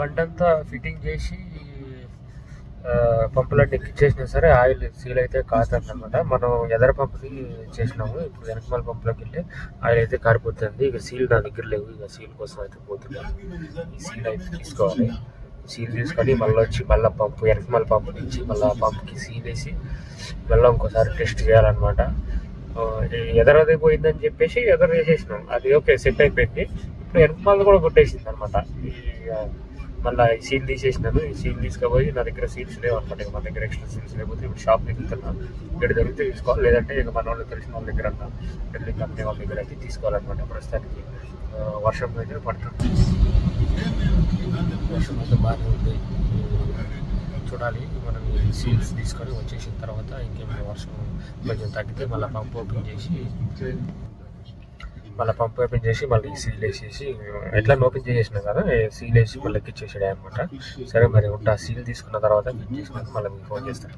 బండంతా అంతా ఫిట్టింగ్ చేసి ఆ, పంపులన్నీ ఎక్కిచ్చేసినా సరే ఆయిల్ సీల్ అయితే కాదన్నమాట. మనం ఎదర పంపుకి చేసినాము. ఇప్పుడు వెనకమాల పంపులోకి వెళ్ళి ఆయిల్ అయితే కారిపోతుంది. ఇక సీల్ నా దగ్గర లేవు. ఇక సీల్ కోసం అయితే పోతున్నాను ఈ సీల్ అయితే తీసుకోవాలి. సీల్ తీసుకొని మళ్ళీ వచ్చి మళ్ళీ పంపు వెనకమాల పంపు నుంచి మళ్ళీ పంపుకి సీల్ వేసి మళ్ళీ ఇంకోసారి టెస్ట్ చేయాలన్నమాట. ఎదరది పోయిందని చెప్పేసి ఎదర చేసేసినాం అది ఓకే సెట్ అయిపోయింది. ఇప్పుడు వెనకమాల కూడా కొట్టేసింది అనమాట మళ్ళీ సీల్ తీసేసినాను. ఈ సీల్ తీసుకుపోయి నా దగ్గర సీల్స్ లేవు అనమాట మన దగ్గర ఎక్స్ట్రా సీల్స్ లేకపోతే ఇప్పుడు షాప్ వెళ్తున్నా ఇక్కడ దొరికితే తీసుకోవాలి లేదంటే ఇక మన వాళ్ళు తెలిసిన వాళ్ళ దగ్గర అన్న పెళ్ళి కంపెనీ వాళ్ళ దగ్గర అయితే తీసుకోవాలన్నమాట ప్రస్తుతానికి. వర్షం అయితే పడుతుంది. వర్షం అయితే బాగానే ఉంది. చూడాలి. మనం సీల్స్ తీసుకొని వచ్చేసిన తర్వాత ఇంకేమైనా వర్షం కొంచెం తగ్గితే మళ్ళీ పంప్ ఓపెన్ చేసి మళ్ళీ పంప్ ఓపెన్ చేసి మళ్ళీ సీల్ వేసేసి ఎట్లా ఓపెన్ చేసేసినాం కదా సీల్ వేసి మళ్ళీ ఎక్కిచ్చేసాడు అనమాట సరే మరి ఉంటా సీల్ తీసుకున్న తర్వాత ఫిట్ మళ్ళీ మీకు ఫోన్ చేస్తాను.